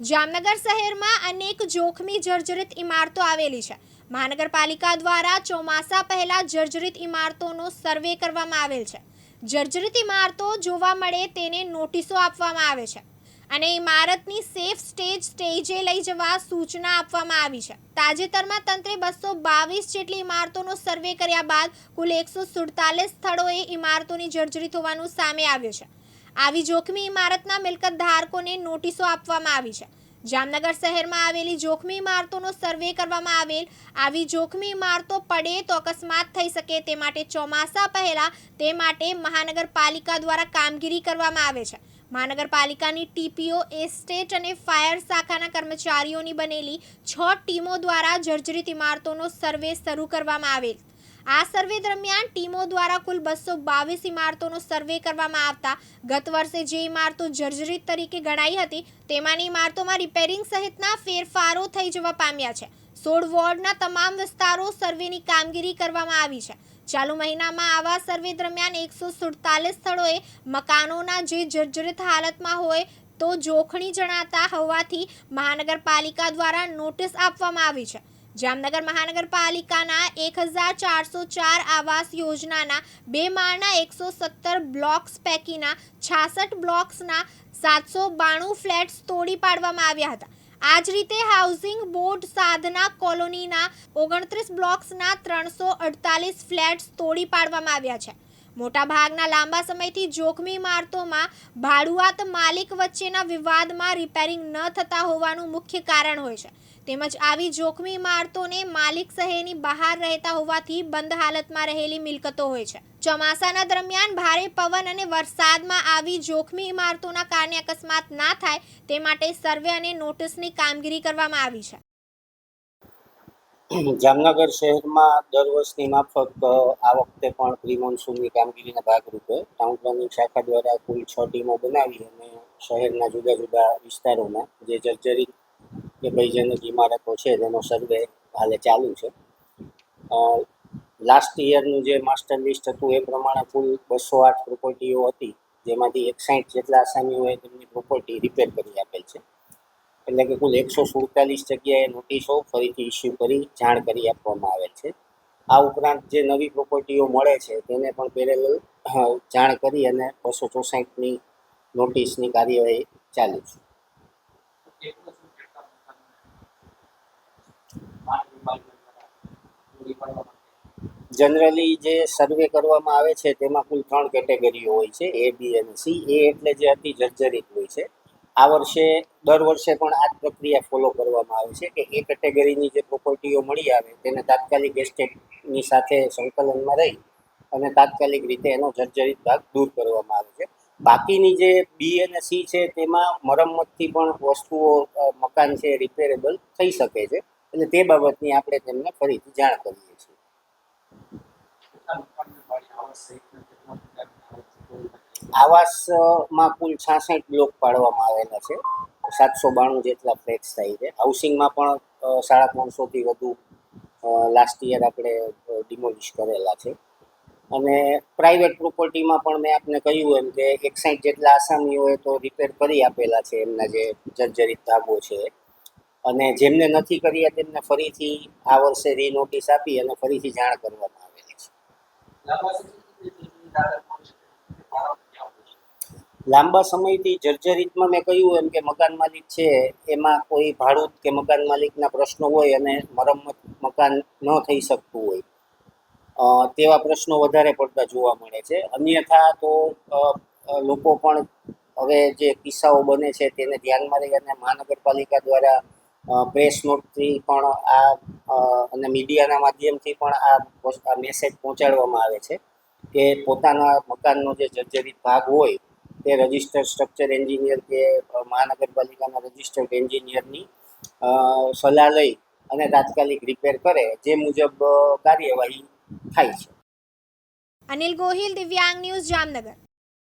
જામનગર શહેરમાં અનેક જોખમી જર્જરિત ઇમારતો આવેલી છે. મહાનગરપાલિકા દ્વારા ચોમાસા પહેલા જર્જરિત ઇમારતોનો સર્વે કરવામાં આવેલ છે. જર્જરિત ઇમારતો જોવા મળે તેને નોટિસો આપવામાં આવે છે અને ઇમારતની સેફ સ્ટેજ સ્ટેજે લઈ જવા સૂચના આપવામાં આવી છે. તાજેતરમાં તંત્રે બસો બાવીસ જેટલી ઇમારતોનો સર્વે કર્યા બાદ કુલ એકસો સુડતાલીસ સ્થળોએ ઇમારતોની જર્જરિત હોવાનું સામે આવ્યું છે. આવી જોખમી ઇમારતના મિલકત ધારકોને નોટિસો આપવામાં આવી છે. જામનગર શહેરમાં આવેલી જોખમી ઇમારતોનો સર્વે કરવામાં આવેલ. આવી જોખમી ઇમારતો પડે તો અકસ્માત થઈ શકે તે માટે ચોમાસા પહેલા તે માટે મહાનગરપાલિકા દ્વારા કામગીરી કરવામાં આવે છે. મહાનગરપાલિકાની ટીપીઓ, એસ્ટેટ અને ફાયર શાખાના કર્મચારીઓની બનેલી છ ટીમો દ્વારા જર્જરિત ઇમારતોનો સર્વે શરૂ કરવામાં આવેલ. આ સર્વે દરમિયાન ટીમો દ્વારા કુલ બસો બાવીસ ઇમારતોનો સર્વે કરવામાં આવતા. ગત વર્ષે જે ઇમારતો જર્જરિત તરીકે ગણાઈ હતી, તેમાંની ઇમારતોમાં રિપેરિંગ સહિતના ફેરફારો થઈ જવા પામ્યા છે. સોળ વોર્ડના તમામ વિસ્તારો સર્વેની કામગીરી કરવામાં આવી છે. ચાલુ મહિનામાં આવા સર્વે દરમિયાન એકસો સુડતાલીસ સ્થળોએ મકાનોના જે જર્જરિત હાલતમાં હોય તો જોખમી જણાતા હોવાથી મહાનગરપાલિકા દ્વારા નોટિસ આપવામાં આવી છે. જામનગર મહાનગરપાલિકાના એક હજાર ચારસો ચાર આવાસ યોજનાના બે માળના એકસો સત્તર બ્લોક્સ પૈકીના છાસઠ બ્લોક્સના સાતસો બાણું ફ્લેટ્સ તોડી પાડવામાં આવ્યા હતા. આ જ રીતે હાઉસિંગ બોર્ડ સાધના કોલોનીના ઓગણત્રીસ બ્લોક્સના ત્રણસો અડતાલીસ ફ્લેટ્સ તોડી પાડવામાં આવ્યા છે. મોટાભાગના લાંબા સમયથી જોખમી ઇમારતોમાં ભાડુઆત માલિક વચ્ચેના વિવાદમાં રિપેરિંગ ન થતા હોવાનું મુખ્ય કારણ હોય છે. તેમજ આવી જોખમી ઇમારતોને માલિક શહેરની બહાર રહેતા હોવાથી બંધ હાલતમાં રહેલી મિલકતો હોય છે. ચોમાસાના દરમિયાન ભારે પવન અને વરસાદમાં આવી જોખમી ઇમારતોના કારણે અકસ્માત ના થાય તે માટે સર્વે અને નોટિસની કામગીરી કરવામાં આવી છે. જામનગર શહેરમાં દર વર્ષની માફક આ વખતે પણ પ્રી મોન્સૂનની કામગીરીના ભાગરૂપે ટાઉન પ્લાનિંગ શાખા દ્વારા કુલ છ ટીમો બનાવી અને શહેરના જુદા જુદા વિસ્તારોમાં જે જર્જરિત કે ભયજનક ઇમારતો છે, તેનો સર્વે હાલે ચાલુ છે. લાસ્ટ યરનું જે માસ્ટર લિસ્ટ હતું, એ પ્રમાણે કુલ બસો આઠ પ્રોપર્ટીઓ હતી, જેમાંથી એકસાઠ જેટલા આસામીઓએ તેમની પ્રોપર્ટી રિપેર કરી આપેલ. છે એટલે કે કુલ એકસો સુડતાલીસ જગ્યાએ નોટિસો ફરીથી ઇસ્યુ કરી, જાણ કરી આપવામાં આવેલ છે. આ ઉપરાંત જે નવી પ્રોપર્ટીઓ મળે છે, તેને પણ પેરેલ જાણ કરી અને બસો ચોસાઠની નોટિસની કાર્યવાહી ચાલુ છે. જનરલી જે સર્વે કરવામાં આવે છે, તેમાં કુલ ત્રણ કેટેગરીઓ હોય છે એ બી અને સી એ એટલે જે અતિ જર્જરિત હોય છે. આ વર્ષે, દર વર્ષે પણ આ પ્રક્રિયા ફોલો કરવામાં આવે છે કે એ કેટેગરીની જે પ્રોપર્ટીઓ મળી આવે, તેને તાત્કાલિક એસ્ટેટની સાથે સંકલનમાં રહી અને તાત્કાલિક રીતે એનો જર્જરિત ભાગ દૂર કરવામાં આવે છે. બાકીની જે બી અને સી છે, તેમાં મરમ્મતથી પણ વસ્તુઓ મકાન છે રિપેરેબલ થઈ શકે છે એટલે તે બાબતની આપણે તેમને ફરીથી જાણ કરીએ છીએ. આવાસમાં કુલ છાસઠ બ્લોક પાડવામાં આવેલા છે. સાતસો બાણું જેટલા ફ્લેટ્સ થાય છે. હાઉસિંગમાં પણ સાડા ત્રણસોથી વધુ લાસ્ટ યર આપણે ડિમોલિશ કરેલા છે. અને પ્રાઇવેટ પ્રોપર્ટીમાં પણ મેં આપને કહ્યું એમ કે એકસાઠ જેટલા આસામીઓએ તો રિપેર કરી આપેલા છે એમના જે જર્જરિત ભાગો છે. અને જેમને નથી કર્યા તેમને ફરીથી આ વર્ષે રી નોટિસ આપી અને ફરીથી જાણ કરવામાં આવેલી છે. લાંબા સમયથી જર્જરિતમાં મેં કહ્યું એમ કે મકાન માલિક છે, એમાં કોઈ ભાડૂત કે મકાન માલિકના પ્રશ્નો હોય અને મરમ્મત મકાન ન થઈ શકતું હોય. તેવા પ્રશ્નો વધારે પડતા જોવા મળે છે. અન્યથા તો લોકો પણ હવે જે કિસ્સાઓ બને છે તેને ધ્યાનમાં લઈ અને મહાનગરપાલિકા દ્વારા પ્રેસ નોટથી પણ આ અને મીડિયાના માધ્યમથી પણ આ મેસેજ પહોંચાડવામાં આવે છે કે પોતાના મકાનનો જે જર્જરિત ભાગ હોય તે રજિસ્ટર્ડ સ્ટ્રક્ચર એન્જિનિયર કે મહાનગરપાલિકાના રજિસ્ટર્ડ એન્જિનિયરની સલાહ લઈ અને તાત્કાલિક રિપેર કરે જે મુજબ કાર્યવાહી થાય છે. અનિલ ગોહિલ, દિવ્યાંગ ન્યૂઝ જામનગર.